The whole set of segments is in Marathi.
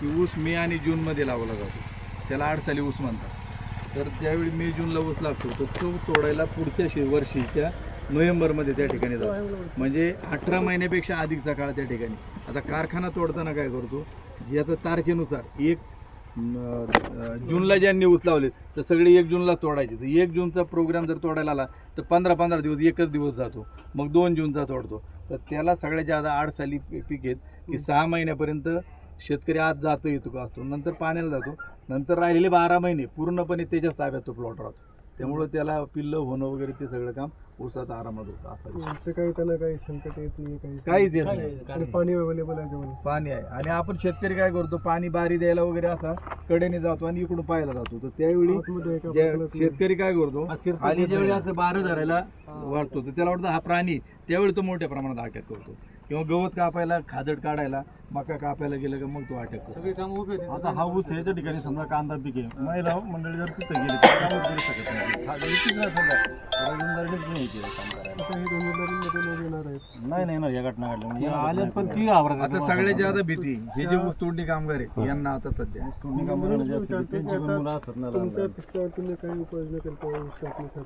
की ऊस मे आणि जूनमध्ये लावला जातो. त्याला आडसाली ऊस म्हणतात. तर ज्यावेळी मे जूनला ऊस लागतो. तर तो तोडायला पुढच्या शे वर्षीच्या नोव्हेंबरमध्ये त्या ठिकाणी जातो. म्हणजे अठरा महिन्यापेक्षा अधिकचा काळ त्या ठिकाणी. आता कारखाना तोडताना काय करतो? याचा आता तारखेनुसार एक जूनला ज्यांनी ऊस लावले तर सगळे एक जूनला तोडायचे. तर एक जूनचा प्रोग्राम जर तोडायला आला तर पंधरा पंधरा दिवस एकच दिवस जातो. मग दोन जूनचा तोडतो. तर त्याला सगळ्यात जादा आठ साली पी- पीक आहेत की सहा महिन्यापर्यंत शेतकरी आज जातो येतो का असतो. नंतर पाण्याला जातो. नंतर राहिलेले बारा महिने पूर्णपणे त्याच्याच ताब्यात तो प्लॉट राहतो. त्यामुळं त्याला पिल्लं होणं वगैरे ते सगळं काम ऊसात आरामात होतं असा काही त्यांना काही संकट येत नाही काही काहीच येत नाही. आणि पाणी अवेलेबल आहे जेवण. पाणी आहे. आणि आपण शेतकरी काय करतो पाणी बारी द्यायला वगैरे असा कडेने जातो आणि इकडून पाहायला जातो. तर त्यावेळी आतमध्ये एका ज्या- बाजूला ते- शेतकरी काय करतो आणि ज्यावेळी असं बारं धरायला वाटतो तर त्याला वाटतं हा प्राणी त्यावेळी तो मोठ्या प्रमाणात अटॅक करतो किंवा गवत कापायला खादड काढायला मका कापायला गेलं का मग तो अटॅक करतो. आता हा ऊस याच्या ठिकाणी समजा कांदा पीक आहे. महिला मंडळी जर तिथं गेली तर कामच करू शकत नाही. हा नाही समजा? नाही केलं काम करायला. आता हे दोन मध्ये लोक येणार आहेत. नाही नाही ना या घटना घडल्या पण ती घाबरत आता सगळ्यात जास्त भीती हे जे ऊस तोडणी कामगार आहे यांना आता सध्या. जास्त त्यांची पण मुलं असतात ना लहान तुमच्या लहान. पिकावर तुम्ही काही उपाययोजना करता.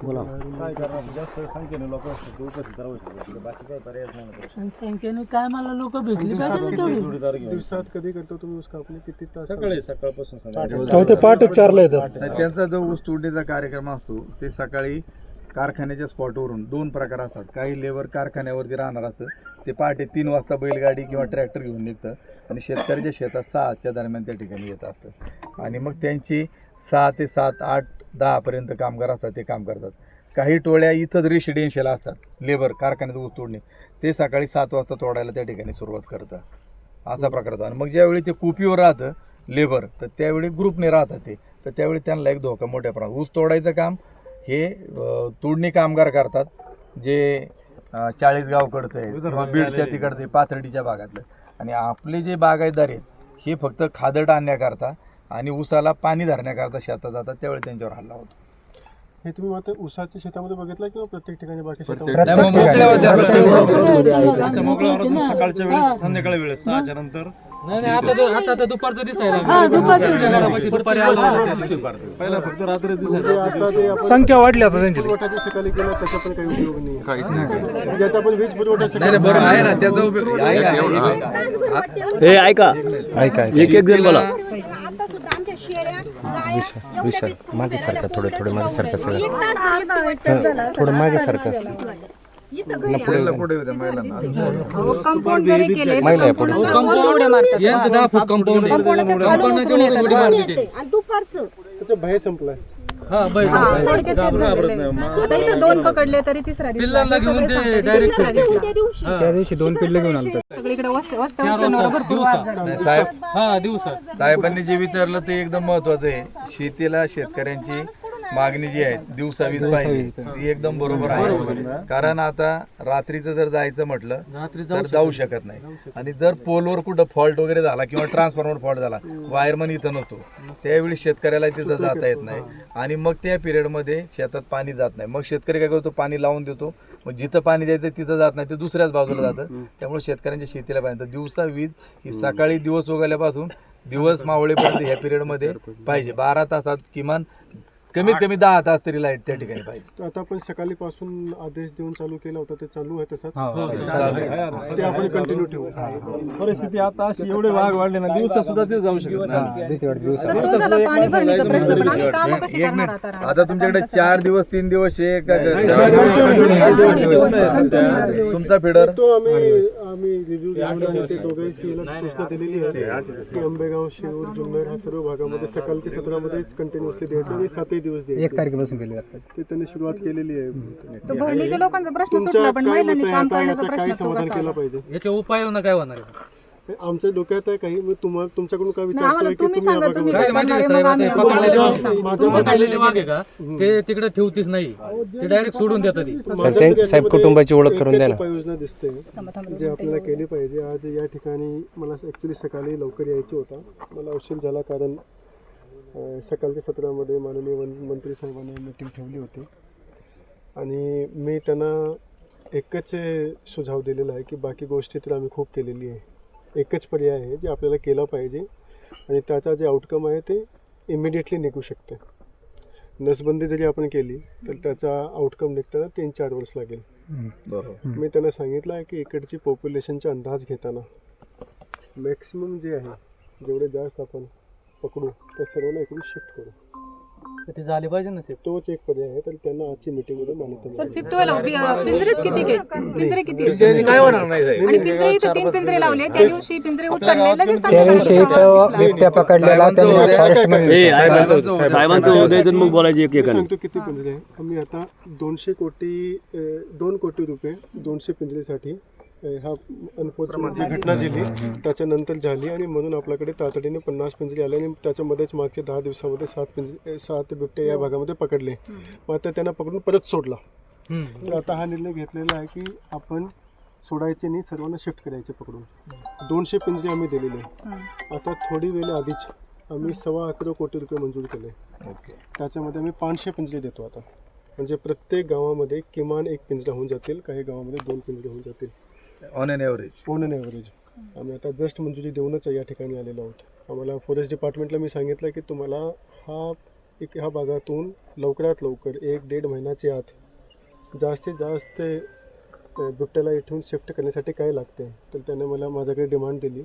बाहेरून काय करणार? जास्त संख्येने लोक असतात ते उपस्थित राहू शकतात. बाकी काय पर्यायच नाही. आणि संख्येने काय मला लोक भेटली पाहिजे ना तेवढी? घेऊन. दिवसात कधी करता तुम्ही ऊस कापणी किती तास सकाळी सकाळपासून संध्याकाळी. चौथे पहाटे चारला येतात त्यांचा जो ऊस तोडणीचा कार्यक्रम असतो ते सकाळी कारखान्याच्या स्पॉटवरून दोन प्रकार असतात. काही लेबर कारखान्यावरती राहणार असतं ते पहाटे तीन वाजता बैलगाडी किंवा ट्रॅक्टर घेऊन निघतं आणि शेतकऱ्याच्या शेतात सहाच्या दरम्यान त्या ठिकाणी येत असतं. आणि मग त्यांची सहा ते सात आठ दहापर्यंत कामगार असतात ते काम करतात. काही टोळ्या इथंच रेसिडेन्शियल असतात लेबर कारखान्यात ऊस तोडणे ते सकाळी सात वाजता तोडायला त्या ठिकाणी सुरुवात करतात. असा प्रकार होता. आणि मग ज्यावेळी ते कुपीवर राहतं लेबर तर त्यावेळी ग्रुपने राहतात ते. तर त्यावेळी त्यांना एक धोका मोठ्या प्रमाणात. ऊस तोडायचं काम हे तोडणी कामगार करतात जे आहे किंवा बीडच्या तिकडचं आहे, पाथर्डीच्या भागातलं. आणि आपले जे बागायतदार आहेत हे फक्त खादड आणण्याकरता आणि ऊसाला पाणी धरण्याकरता शेतात जातात त्यावेळी त्यांच्यावर हल्ला होतो. हे तुम्ही मात्र ऊसाच्या शेतामध्ये बघितलं किंवा प्रत्येक ठिकाणी बाकी प्रत्येक- शेतामध्ये? नाही, मग मोकळ्या हा. असं मोकळं वाटतं सकाळच्या वेळेस संध्याकाळी वेळेस सहाच्या नंतर नाही नाही आता तर- आता तर दुपारचं दिसायला लागलं. हा, दुपारचं दुपारच्या घरापाशी दुपारी आलो पहिला फक्त रात्री म्हणजे आता ते आपण संख्या वाढली आता त्यांची. केला त्याचा पण काही उपयोग नाही. म्हणजे आता आपण वीज पुरवठा नाही सकाळी नाही, बरोबर आहे ना त्याचा उपयोग आहे? हे ऐका. ऐका एक एक जण बोला. आता सुद्धा आमच्या शेळ्या गाया विशाल मागे सारखा थोडे थोडे मागे सारखा थोडं मागे सारखा कंपाऊंड जरी केले कंपाऊंड हा दोन पकडले तरी तिसरा त्या दिवशी. दोन पिल्ले घेऊन सगळीकडे हा साहेबांनी जे विचारलं ते एकदम महत्वाचं आहे. शेतीला शेतकऱ्यांची मागणी जी आहे दिवसा वीज पाहिजे. ती एकदम बरोबर आहे. कारण आता रात्रीचं जर जायचं म्हटलं तर जाऊ शकत नाही. आणि जर पोलवर कुठं फॉल्ट वगैरे झाला किंवा ट्रान्सफॉर्मर फॉल्ट झाला वायरमन इथं नसतो. त्यावेळी शेतकऱ्याला तिथं जाता येत नाही. आणि मग त्या पिरियडमध्ये शेतात पाणी जात नाही. मग शेतकरी काय करतो? पाणी लावून देतो. मग जिथं पाणी द्यायचं तिथं जात नाही. ते दुसऱ्याच बाजूला जातं. त्यामुळे शेतकऱ्यांच्या शेतीला पाहिजे तर दिवसा वीज ही सकाळी दिवस उगवल्यापासून दिवस मावळेपर्यंत ह्या पिरियडमध्ये पाहिजे. बारा तासात किमान कमीत कमी दहा तास तरी लाइट त्या ठिकाणी पाहिजे. आता आपण सकाळी पासून आदेश देऊन चालू केला होता ते चालू आहे तसंच? चालेल. ते आपण कंटिन्यू ठेवू. परिस्थिती आता अशी एवढे भाग वाढले ना दिवसा सुद्धा ते जाऊ शकत नाही. आता पाणी भरण्याचा प्रश्न पण आम्ही कामं कशी एक करणार मिनिट. आता राव? आता तुमच्याकडे चार दिवस तीन दिवस हे का- तुमचा फिडर? तो आम्ही आम्ही रिव्ह्यू घेऊन आणि ते दोघांशी याला सूचना दिलेली आहे. की आंबेगाव शिरूर जुन्नर ह्या सर्व भागामध्ये सकाळच्या सत्रामध्ये कंटिन्युअसली द्यायचं आणि सातही दिवस द्यायचे. एक तारखेपासून केली ते त्यांनी सुरुवात केलेली आहे. तो भरणीच्या लोकांचा प्रश्न तुमच्या काय मत महिलांनी आहे? काम आता याचा काय समाधान केलं? पाहिजे? याच्या उपाययोजना काय होणार आहे? आमच्या डोक्यात आहे काही मी तुम्हाला तुमच्याकडून काय विचारतोय की तुम्ही या भागामध्ये- काय माहिती साहेब असं तुमचे वाघ आहे का? ते तिकडे ठेवतीच नाही. ते डायरेक्ट सोडून देतात ती. माझ्या साहेब कुटुंबाची ओळख करून द्या उपाययोजना दिसते. जे आपल्याला केली पाहिजे आज या ठिकाणी मला ॲक्च्युली सकाळी लवकर यायचं होता. मला उशीर झाला कारण अं, सकाळच्या सत्रामध्ये माननीय वन मंत्री साहेबांनी मीटिंग ठेवली होती. आणि मी त्यांना एकच सुझाव दिलेला आहे की बाकी गोष्टी तर आम्ही खूप केलेली आहे. एकच पर्याय आहे जे आपल्याला केला पाहिजे आणि त्याचा जे आउटकम आहे ते इमिडिएटली निघू शकते. नसबंदी जरी आपण केली तर त्याचा आउटकम निघताना तीन चार वर्ष लागेल. बरोबर. मी त्यांना सांगितलं आहे की इकडची पॉप्युलेशनचा अंदाज घेताना मॅक्सिमम जे आहे जेवढे जास्त आपण पकडू त्या सर्वांना इकडून शिफ्ट करू. ते झाले पाहिजे ना ते? तोच एक पर्याय आहे तर त्यांना आजची मीटिंगमध्ये मान्यता सर. शिफ्ट व्हायला बी- पिंजरेच किती पिंजरे किती आहेत? त्यांनी काय होणार नाही साहेब? आणि पिंजरे इथे तीन पिंजरे लावले त्या दिवशी पिंजरे उचलले लगेच त्या दिवशी इथं बिबट्या पकडलेला त्यांनी फॉरेस्टमध्ये साहेबांचं मग बोलायचे एक मी एकाने सांगतो किती पिंजरे आहे. आम्ही आता दोनशे कोटी अ, दोन कोटी रुपये दोनशे पिंजरेसाठी हा अनफॉर्च्युनेट जी घटना झाली त्याच्यानंतर झाली आणि म्हणून आपल्याकडे तातडीने पन्नास पिंजरे आले आणि त्याच्यामध्येच मागच्या दहा दिवसामध्ये सात पिंजरे सात बिबटे या भागामध्ये पकडले. मग आता त्यांना पकडून परत सोडला. तर आता हा निर्णय घेतलेला आहे की आपण सोडायचे नाही सर्वांना शिफ्ट करायचे पकडून. दोनशे पिंजरे आम्ही दिलेले. आहे. आता थोडी वेळ आधीच आम्ही सव्वा अकरा कोटी रुपये मंजूर केले. त्याच्यामध्ये आम्ही पाचशे पिंजरे देतो आता. म्हणजे प्रत्येक गावामध्ये किमान एक पिंजरा होऊन जातील काही गावामध्ये दोन पिंजरे होऊन जातील. On an average on an average आम्ही आता जस्ट मंजुरी देऊनच या ठिकाणी आलेलो आहोत. आम्हाला फॉरेस्ट डिपार्टमेंटला मी सांगितलं की तुम्हाला हा एक ह्या भागातून लवकरात लवकर एक दीड महिन्याच्या आत जास्तीत जास्त बिबट्याला इथून शिफ्ट करण्यासाठी काय लागते तर त्याने मला माझ्याकडे डिमांड दिली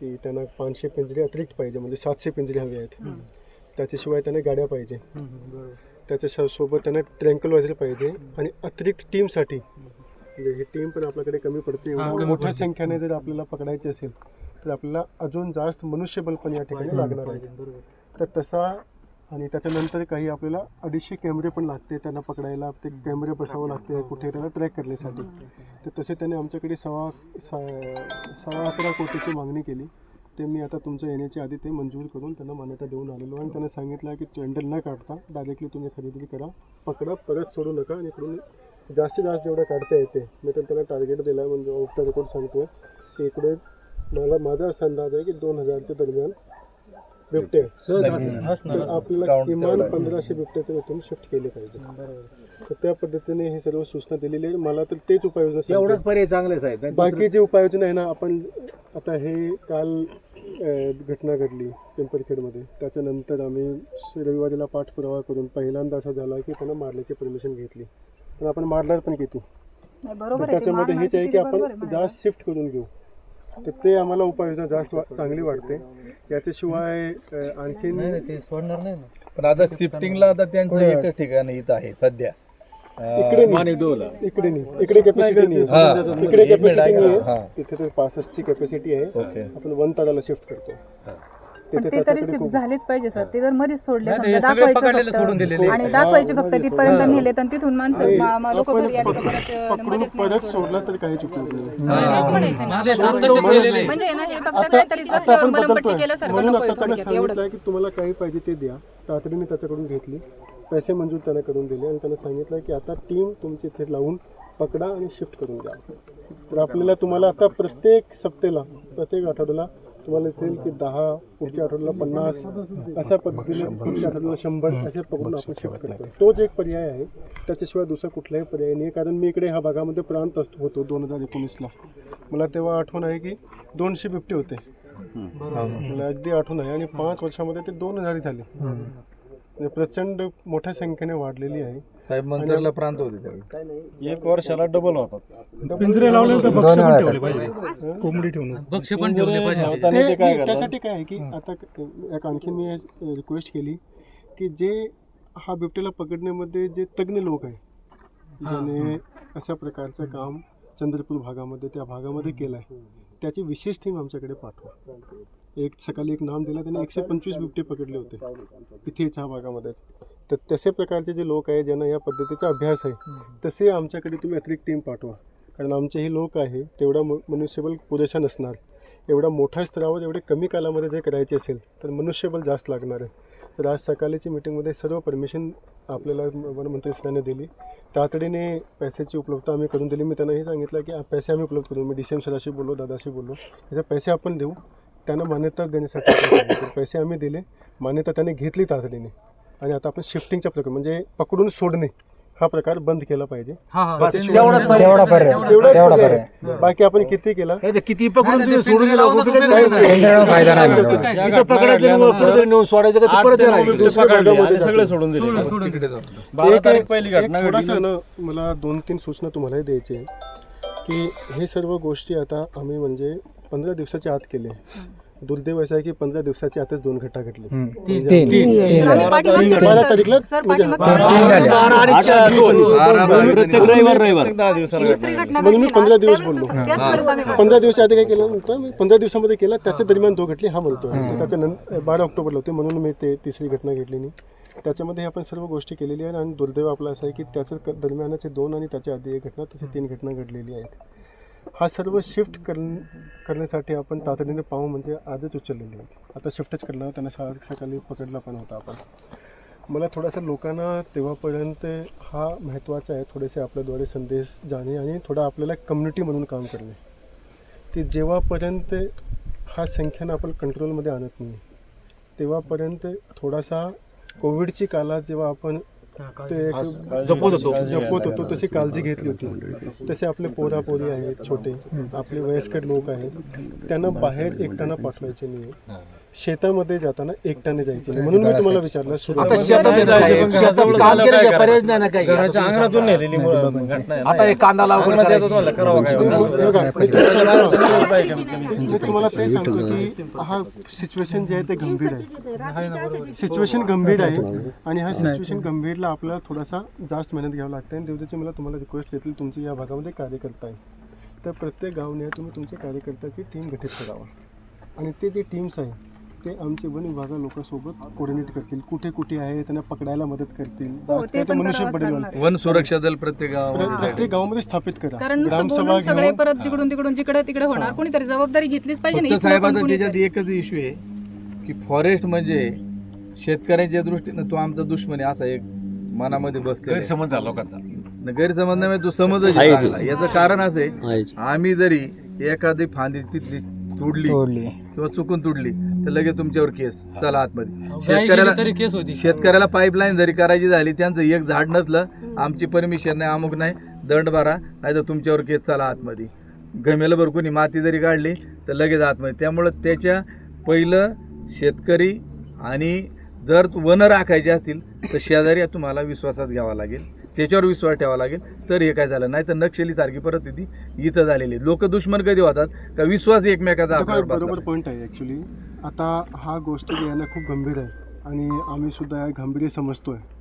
की त्यांना पाचशे पिंजरे अतिरिक्त पाहिजे म्हणजे सातशे पिंजरे हवे आहेत. त्याच्याशिवाय त्यांना गाड्या पाहिजे. त्याच्या सोबत त्यांना ट्रँकलवायझर पाहिजे आणि अतिरिक्त टीमसाठी म्हणजे ही टीम पण आपल्याकडे कमी पडते. मोठ्या संख्येने जर आपल्याला पकडायची असेल तर आपल्याला अजून जास्त मनुष्यबल पण या ठिकाणी लागणार आहे. तर तसा आणि त्याच्यानंतर काही आपल्याला अडीचशे कॅमेरे पण लागते त्यांना पकडायला. ते कॅमेरे बसवावं लागते कुठे त्याला ट्रॅक करण्यासाठी. तर तसे त्याने आमच्याकडे सव्वा सव्वा अकरा कोटीची मागणी केली. ते मी आता तुमच्या येण्याच्या आधी ते मंजूर करून त्यांना मान्यता देऊन आलेलो आणि त्यांना सांगितलं की टेंडर न काढता डायरेक्टली तुम्ही खरेदी करा. पकडा परत सोडू नका आणि इकडून जास्तीत जास्त जेवढं काढता येते मी तर त्याला टार्गेट दिला आहे म्हणजे ऑफ द रेकॉर्ड सांगतोय. की इकडे मला माझा असा अंदाज आहे की दोन हजारच्या दरम्यान बिबटे. तर आपल्याला किमान पंधराशे बिबटे तर इथून शिफ्ट केले पाहिजे. तर त्या पद्धतीने हे सर्व सूचना दिलेली आहे मला तर तेच उपाययोजना सांगतो. एवढंच पर्याय चांगले साहेब नाही बाकी जे उपाययोजना आहे ना आपण आता हे काल घटना घडली पिंपरखेडमध्ये. त्याच्यानंतर आम्ही रविवारीला पाठपुरावा करून पहिल्यांदा असं झाला की त्यांना मारण्याची परमिशन घेतली. पण आपण मारणार पण किती नाही, बरोबर तर आहे ते त्याच्यामध्ये हेच आहे की माहिती बरोबर आहे आपण म्हणायला. जास्त शिफ्ट करून घेऊ. तर ते आम्हाला उपाययोजना जास्त वा- चांगली वाटते. याच्याशिवाय अ, आणखीन ते सोडणार नाही ना. पण आता शिफ्टिंगला आता त्यांचं एकच ठिकाण इथं आहे सध्या. अं, इकडे नाही. इकडे नाही. इकडे कॅपॅसिटी नाही हा. इकडे कॅपॅसिटी. नाही. हा. आहे तिथे तर पासष्टची कॅपॅसिटी आहे. ओके आपण वन ताराला शिफ्ट करतो. पण ते तरी शिफ्ट खूप झालेच पाहिजे सर. ते जर मध्येच सोडले. नाही, समजा हे सगळे दाखवायचं पकडलेले सोडून फक्त. दिलेले. आणि दाखवायचे फक्त तिथपर्यंत नेले तर तिथून माणसं आणि लोक आपण घरी आले तर पक- परत अं, पकडून मध्येच नेऊन परत सोडलं. तर काहीच उपयोग नाही. तेच म्हणायचं ना. माझे सात तसेच केलेले आहे. म्हणजे ना हे फक्त आता काहीतरी आता जपल्यावर आपण मलमपट्टी बदलतोय. केल्यासारखं म्हणून नकोय आता त्यांना थोडक्यात सांगितलं एवढंच. आहे की तुम्हाला काही पाहिजे ते द्या. तातडीने त्याच्याकडून घेतली. पैसे मंजूर त्यांना करून दिले आणि त्यांना सांगितलं की आता टीम तुमची इथे लावून पकडा आणि शिफ्ट करून द्या. तर आपल्याला तुम्हाला आता प्रत्येक सप्तेला प्रत्येक आठवड्याला तुम्हाला दिसेल की दहा पुढच्या आठवड्याला पन्नास अशा पद्धतीने पुढच्या आठवड्याला शंभर असे पकडून आपण शिफ्ट करतो. तोच एक पर्याय आहे. त्याच्याशिवाय दुसरा कुठलाही पर्याय नाही कारण मी इकडे ह्या भागामध्ये प्रांत असतो होतो दोन हजार एकोणीसला. मला तेव्हा आठवण आहे की दोनशे बिबटे होते. मला अगदी आठवण आहे. आणि पाच वर्षामध्ये ते दोन हजार झाले. म्हणजे प्रचंड मोठ्या संख्येने वाढलेली आहे. साहेब मंतरला प्रांत होते त्यावेळी. एक वर्षाला डबल होतात. पिंजरे लावल्यानंतर दोन वेळा टाकले. कोंबडी ठेवून. बक्ष पण ठेवले पाहिजे. ठेवताना ते ते काय नाही, करतात त्यासाठी काय आहे की आता एक आणखी मी रिक्वेस्ट केली की जे हा बिबट्याला पकडण्यामध्ये जे तज्ज्ञ लोक आहे ज्याने अशा प्रकारचं काम चंद्रपूर भागामध्ये त्या भागामध्ये केलं आहे त्याची विशेष टीम आमच्याकडे पाठवा. एक सकाळी एक नाम दिलं त्याने एकशे पंचवीस बिबटे पकडले होते. इथेच ह्या भागामध्येच. तर तसे प्रकारचे जे लोक आहे ज्यांना या पद्धतीचा अभ्यास आहे तसे आमच्याकडे तुम्ही अतिरिक्त टीम पाठवा. कारण आमचे हे लोक आहे तेवढा म- मनुष्यबळ पुरेसा नसणार. एवढा मोठ्या स्तरावर एवढे कमी कालामध्ये जर करायचे असेल तर मनुष्यबळ जास्त लागणार आहे. तर आज सकाळची मीटिंगमध्ये सर्व परमिशन आपल्याला वनमंत्री सरांनी दिली. तातडीने पैशाची उपलब्धता आम्ही करून दिली. मी त्यांना हे सांगितलं की पैसे आम्ही उपलब्ध करू. मी डी सी एम सराशी बोललो दादाशी बोललो. त्याचे पैसे आपण देऊ. त्यांना मान्यता देण्यासाठी पैसे आम्ही दिले. मान्यता त्याने घेतली तातडीने. आणि आता आपण शिफ्टिंगच्या प्रकार म्हणजे पकडून सोडणे हा प्रकार बंद केला पाहिजे. बाकी आपण किती केला? किती पकडून सोडून. सोडून मला दोन तीन सूचना तुम्हालाही द्यायची आहे की हे सर्व गोष्टी आता आम्ही म्हणजे पंधरा दिवसाच्या आत केले. दुर्दैव असं आहे की पंधरा दिवसाच्या आतच दोन घटना घडली. हम्म. तीन. तीन. झाले. बारा तारीखला? म्हणजे तीन झाले. बारा आणि चार, दोन. बारा बारा. प्रत्येक रविवार रविवार. दहा दिवसाला म्हणून मी पंधरा दिवस बोललो. पंधरा दिवस आधी काय केलं? नव्हतं मी पंधरा दिवसामध्ये केलं. त्याच्या दरम्यान दो घटली हा म्हणतो त्याच्या नंतर बारा ऑक्टोबरला होते म्हणून मी ते तिसरी घटना घडली नाही. त्याच्यामध्ये आपण सर्व गोष्टी केलेली आहेत आणि दुर्दैव आपला असं आहे की त्याच्या क- दरम्यानचे दोन आणि त्याच्या आधी एक घटना तसे तीन घटना घडलेली आहेत. हा सर्व शिफ्ट कर करण्यासाठी आपण तातडीने पाहू म्हणजे आजच उचललेली होती. आता शिफ्टच करणार त्यांना सा- सकाळी पकडला पण होता आपण. मला थोडासा लोकांना तेव्हापर्यंत हा महत्त्वाचा आहे थोडेसे आपल्याद्वारे संदेश जाणे आणि थोडा आपल्याला कम्युनिटी म्हणून काम करणे. ते जेव्हापर्यंत हा संख्यानं आपण कंट्रोलमध्ये आणत नाही तेव्हापर्यंत थोडासा कोविडची काळात जेव्हा आपण ते जपत होतो. जपत होतो. तशी काळजी घेतली होती. तसे आपले पोरापोरी आहेत छोटे. आपले वयस्कर लोक आहेत. त्यांना बाहेर एकट्यानं पाठवायचे नाही शेतामध्ये जाताना एकट्याने जायचे नाही म्हणून मी तुम्हाला विचारलं आता सुरुवातीला- शेतात आहे साहेब. शेतात काम केलं पर्यायच नाही ना काही घराच्या अंगणातून नेलेली मुलं- घटना आहे ना. आता हे कांदा लागवड अंगणात येतो करायची. तुम्हाला करावं काय बघा, मी पाहिजे. मी तुम्हाला ते सांगतो की हा सिच्युएशन जे आहे ते गंभीर आहे सिच्युएशन गंभीर आहे आणि हा सिच्युएशन गंभीरला आपल्याला थोडासा जास्त मेहनत घ्यावं लागते आणि देवतेची मला तुम्हाला रिक्वेस्ट येतील तुमची या भागामध्ये कार्यकर्ता आहे तर प्रत्येक गावने तुम्ही तुमच्या कार्यकर्त्याची टीम गठीत करावा आणि ते जे टीम्स आहे ते आमचे वन विभागा लोकांसोबत कोऑर्डिनेट करतील. कुठे कुठे आहे त्यांना पकडायला मदत करतील. ते मनुष्यबळ बनवाल. वन सुरक्षा दल प्रत्येक प्र- प्रत्येक गावामध्ये स्थापित करा. कारण नुसतं ग्रामसभा बोलून सगळे परत जिकडून तिकडून जिकडे तिकडे होणार. कोणीतरी जबाबदारी घेतलीच पाहिजे ना फक्त इथलं पण साहेबांचा कोणीतरी. त्याच्यात एकच इश्यू आहे की फॉरेस्ट म्हणजे शेतकऱ्यांच्या दृष्टीनं तो आमचा दुश्मन आहे असा एक मनामध्ये आहे. गैरसमज झाला लोकांचा. गैरसमज नाही तो समजच आहे चांगला. याचं कारण असं आहे आम्ही जरी एखादी फांदी तिथली तुडली तोडली. किंवा चुकून तुडली तर लगेच तुमच्यावर केस. चला आतमध्ये. शेतकऱ्याला तरी केस होती. शेतकऱ्याला पाईपलाईन जरी करायची झाली त्यांचं एक झाड नसलं आमची परमिशन नाही अमुक नाही दंड बारा नाही तर तुमच्यावर केस चला आतमध्ये. गमेलं बरं कोणी माती जरी काढली तर लगेच आतमध्ये. त्यामुळं त्याच्या पहिलं शेतकरी आणि जर वन राखायचे असतील तर शेजारी तुम्हाला विश्वासात घ्यावा लागेल. त्याच्यावर विश्वास ठेवावा लागेल. तर हे काय झालं? नाही तर नक्षलीसारखी परिस्थिती इथं झालेली लोक दुश्मन कधी होतात? का विश्वास एकमेकाचा बरोबर. पॉईंट आहे ॲक्च्युली आता हा गोष्ट ना खूप गंभीर आहे. आणि आम्ही सुद्धा या गांभीर्य समजतो आहे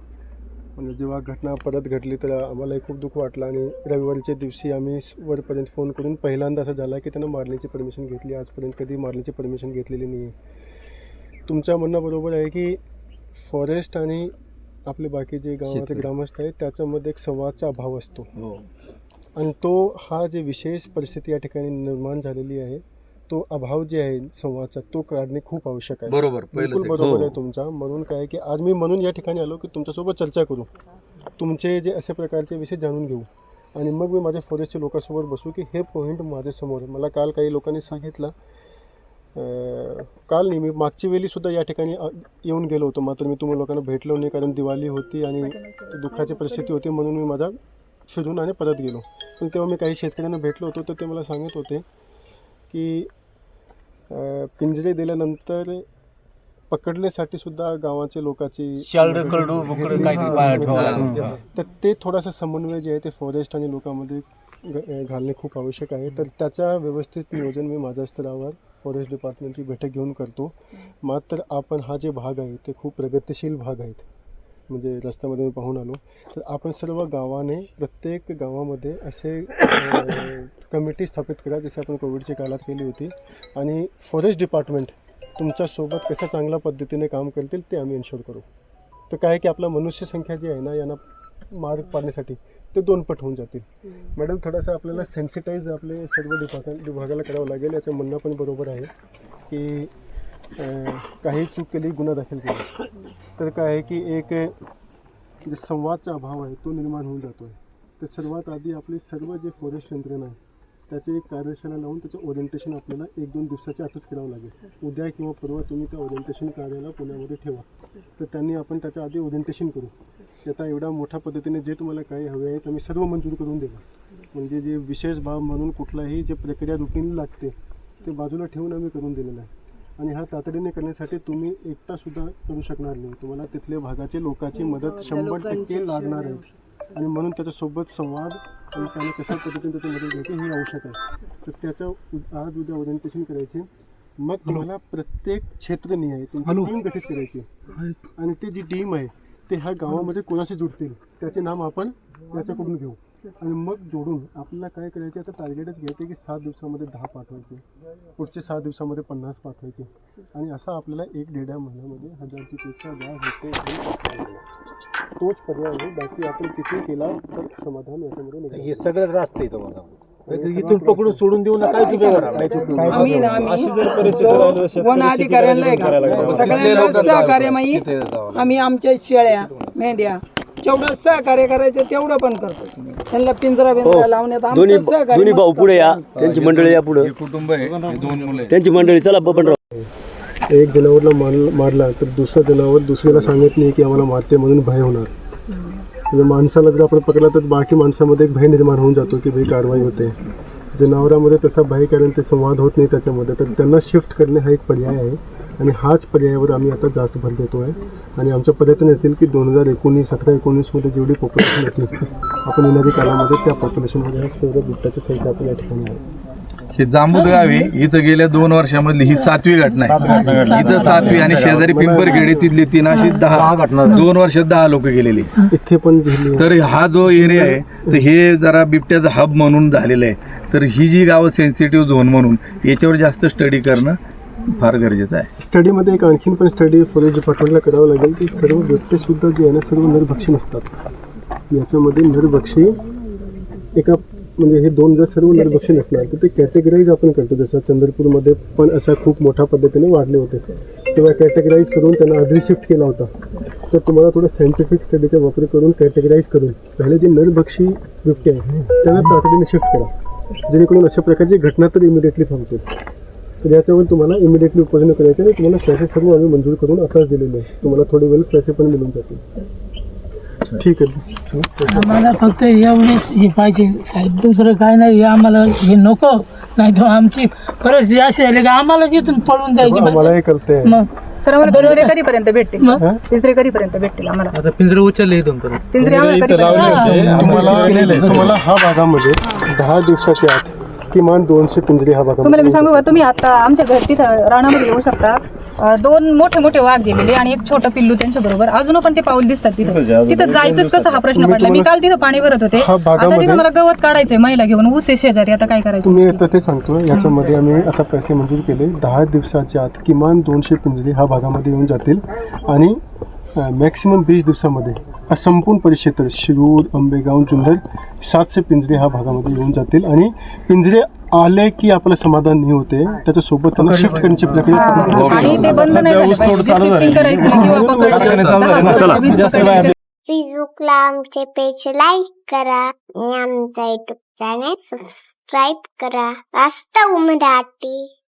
म्हणजे जेव्हा घटना परत घडली तर आम्हालाही खूप दुःख वाटलं. आणि रविवारीच्या दिवशी आम्ही वरपर्यंत फोन करून पहिल्यांदा असं झालं की त्यांना मारण्याची परमिशन घेतली. आजपर्यंत कधी मारण्याची परमिशन घेतलेली नाही आहे तुमच्या म्हणणं बरोबर आहे की फॉरेस्ट आणि आपले बाकी जे गावाचे ग्रामस्थ आहेत त्याच्यामध्ये एक संवादचा अभाव असतो. हो. आणि तो हा जे विशेष परिस्थिती या ठिकाणी निर्माण झालेली आहे तो अभाव जे आहे संवादचा तो काढणे खूप आवश्यक आहे. बरोबर पहिलं बिलकुल ते. बरोबर हो. आहे तुमचा. म्हणून काय की आज मी म्हणून या ठिकाणी आलो की तुमच्यासोबत चर्चा करू. तुमचे जे अशा प्रकारचे विषय जाणून घेऊ. आणि मग मी माझ्या फॉरेस्टच्या लोकांसोबत बसू की हे पॉईंट माझ्यासमोर आहे. मला काल काही लोकांनी सांगितलं काल नाही मी मागची वेळी सुद्धा या ठिकाणी येऊन गेलो होतो. मात्र मी तुम्ही लोकांना भेटलो नाही कारण दिवाळी होती आणि दुःखाची परिस्थिती होती म्हणून मी माझा फिरून आणि परत गेलो. पण तेव्हा मी काही शेतकऱ्यांना भेटलो होतो तर ते मला सांगत होते की पिंजरे दिल्यानंतर पकडण्यासाठी सुद्धा गावाचे लोकांची. तर ते थोडासा समन्वय जे आहे ते फॉरेस्ट आणि लोकांमध्ये घालणे खूप आवश्यक आहे. तर त्याच्या व्यवस्थित नियोजन मी माझ्या स्तरावर फॉरेस्ट डिपार्टमेंटची बैठक घेऊन करतो. मात्र आपण हा जे भाग आहे ते खूप प्रगतिशील भाग आहेत. म्हणजे रस्त्यामध्ये मी पाहून आलो. तर आपण सर्व गावाने प्रत्येक गावामध्ये असे कमिटी स्थापित करा जसे आपण कोविडच्या काळात केली होती. आणि फॉरेस्ट डिपार्टमेंट तुमच्यासोबत कसं चांगल्या पद्धतीने काम करतील ते आम्ही इन्शोर करू. तर काय की आपला मनुष्य संख्या जी आहे ना यांना मार्ग पाडण्यासाठी ते दोन पट होऊन जातील. मॅडम थोडंसं आपल्याला सेन्सिटाईज आपले सर्व विभागा विभागाला करावं लागेल. याचं म्हणणं पण बरोबर आहे की काही चूक केली गुन्हा दाखल केला. तर काय आहे की एक जे संवादचा अभाव आहे तो निर्माण होऊन जातो आहे तर सर्वात आधी आपली सर्व जे फॉरेस्ट यंत्रणा आहे त्याचे एक कार्यशाळा लावून त्याचं ओरिएंटेशन आपल्याला एक दोन दिवसाच्या आतच करावं लागेल. उद्या किंवा परवा तुम्ही त्या ओरिएंटेशन कार्याला पुण्यामध्ये ठेवा. तर त्यांनी आपण त्याच्या आधी ओरिएंटेशन करू. आता एवढ्या मोठ्या पद्धतीने जे तुम्हाला काही हवे आहे आम्ही सर्व मंजूर करून देऊ म्हणजे जे विशेष बाब म्हणून कुठलाही जे प्रक्रिया रुटीन लागते ते बाजूला ठेवून आम्ही करून दिलेलं आहे. आणि हा तातडीने करण्यासाठी तुम्ही एकटा सुद्धा करू शकणार नाही. तुम्हाला तिथल्या भागाचे लोकांची मदत शंभर टक्के लागणार आहे. आणि म्हणून त्याच्यासोबत संवाद आणि त्याने कशा पद्धतीने त्याची मदत घ्यायची हे आवश्यक आहे. तर त्याचं आज उद्या ओरिएंटेशन करायचे. मग तुम्हाला प्रत्येक क्षेत्रनिहाय तुमची टीम गठीत करायची. आणि ती जी टीम आहे ते ह्या गावामध्ये कोणाशी जुडतील त्याचे नाम आपण त्याच्याकडून घेऊ. आणि मग जोडून आपल्याला काय करायचे आता टार्गेटच घ्यायचे की सात दिवसामध्ये दहा पाठवायचे. पुढचे सात दिवसामध्ये पन्नास पाठवायचे. आणि असं आपल्याला एक दीड महिन्यामध्ये हजारची पेक्षा जास्त होते तोच पर्याय आहे. बाकी आपण किती केला तर समाधान याच्यामध्ये. हे सगळंच रास्त आहे तुम्हाला इथून पकडून सोडून देऊ नका काय उपयोग नाही. आम्ही ना आम्ही वन अधिकाऱ्यांना सगळ्यांना सहकार्य माही आम्ही आमच्या शेळ्या मेंढ्या जेवढं सहकार्य करायचं तेवढं पण करतो त्यांना पिंजरा बिंजरा लावण्यात आमचं सहकार्य भाऊ पुढे या. त्यांची मंडळी या पुढे. हे कुटुंब आहे हे दोन मुलं आहेत. त्यांची मंडळी चला बबनराव. एक जनावरला मार मारला तर दुसरा जनावर दुसऱ्याला सांगत नाही की आम्हाला मारते म्हणून भय होणार. म्हणजे माणसाला जर आपण पकडला तर बाकी माणसामध्ये एक भय निर्माण होऊन जातो की भाई कारवाई होते. जनावरांमध्ये तसा भय कारण ते संवाद होत नाही त्याच्यामध्ये. तर त्यांना शिफ्ट करणे हा एक पर्याय आहे. आणि हाच पर्यायावर आम्ही आता जास्त भर देतो आहे आणि आमच्या पद्धतीने येतील की दोन हजार एकोणीस अठरा एकोणीसमध्ये जेवढी पॉप्युलेशन येतील आपण येणाऱ्या काळामध्ये त्या पॉप्युलेशनमध्ये हा सर्व बिबट्याची संख्या आपण या ठिकाणी आहे हे जांबूत गावी इथं गेल्या दोन वर्षामधली ही सातवी घटना आहे. इथं सातवी आणि शेजारी पिंपरखेडी तिथली तीन अशी दहा दोन वर्षात दहा लोक गेलेली. इथे पण तर हा जो एरिया आहे तर हे जरा बिबट्याचं हब म्हणून झालेलं आहे. तर ही जी गावं सेन्सिटिव्ह झोन म्हणून याच्यावर जास्त स्टडी करणं फार गरजेचं आहे. स्टडीमध्ये एक आणखीन पण स्टडी फॉरेस्ट डिपार्टमेंटला करावं लागेल की सर्व बिबटे जे आहे ना सर्व नरभक्षी नसतात. याच्यामध्ये नरभक्षी एका म्हणजे हे दोन जर सर्व नरभक्षी नसणार तर ते कॅटेगराईज आपण करतो. जसं चंद्रपूरमध्ये पण अशा खूप मोठ्या पद्धतीने वाढले होते. तेव्हा कॅटेगराईज करून त्यांना आधी शिफ्ट केला होता. तर तुम्हाला थोडं सायंटिफिक स्टडीचा वापर करून कॅटेगराईज करून पहिले जे नरभक्षी बिबटे आहे त्यांना तातडीने शिफ्ट करा जेणेकरून अशा प्रकारची घटना तर इमिडिएटली थांबते तर याच्यावर तुम्हाला इमिडिएटली उपाययोजना करायचे आणि तुम्हाला पैसे सर्व आम्ही मंजूर करून आताच दिलेले आहे. तुम्हाला थोडे वेळ पैसे पण मिळून जातील. ठीक आहे. आम्हाला फक्त एवढेच हे पाहिजे. साहेब दुसरं काय नाही. हे आम्हाला हे नको. नाही तर आमची परिस्थिती अशी झाली की आम्हाला तिथून पळून जायची आम्हालाही कळते मग. सर आम्हाला पिंजरे कधीपर्यंत भेटतील? मग? पिंजरे कधीपर्यंत भेटतील आम्हाला? आता पिंजरे उचलले इथून परत. पिंजरे आम्हाला कधीपर्यंत तुम्हाला तुम्हाला हा भागामध्ये दहा दिवसाच्या आत किमान दोनशे पिंजरे हा तुम्हाला मी सांगू का तुम्ही आता आमच्या घर तिथं रानामध्ये येऊ शकता. अं, दोन मोठे मोठे वाघ गेलेले आणि एक छोटं पिल्लू त्यांच्या बरोबर. अजून पण ते पाऊल दिसतात तिथं. तिथं जायचंच कसं हा प्रश्न पडला? मी काल तिथं पाणी भरत होते. हा आता भागामध्ये- तिथं मला गवत काढायचंय महिला घेऊन. ऊस आहे शेजारी. आता काय करायचं? तुम्ही आता ते सांगतो याच्यामध्ये आम्ही आता पैसे मंजूर केले. दहा दिवसाच्या आत किमान दोनशे पिंजरे हा भागामध्ये येऊन जातील. आणि मॅक्सिमम वीस दिवसामध्ये हा संपूर्ण परिक्षेत्र शिरूर आंबेगाव जुन्नर सातशे पिंजरे हा भागामध्ये येऊन जातील. आणि पिंजरे आले की आपलं समाधान नाही होते त्याच्यासोबत त्यांना शिफ्ट करण्याची प्रक्रिया फेसबुकला आमचे पेज लाईक करा आणि आमचा युट्यूब चॅनेल सबस्क्राईब करा. वास्तव मराठी.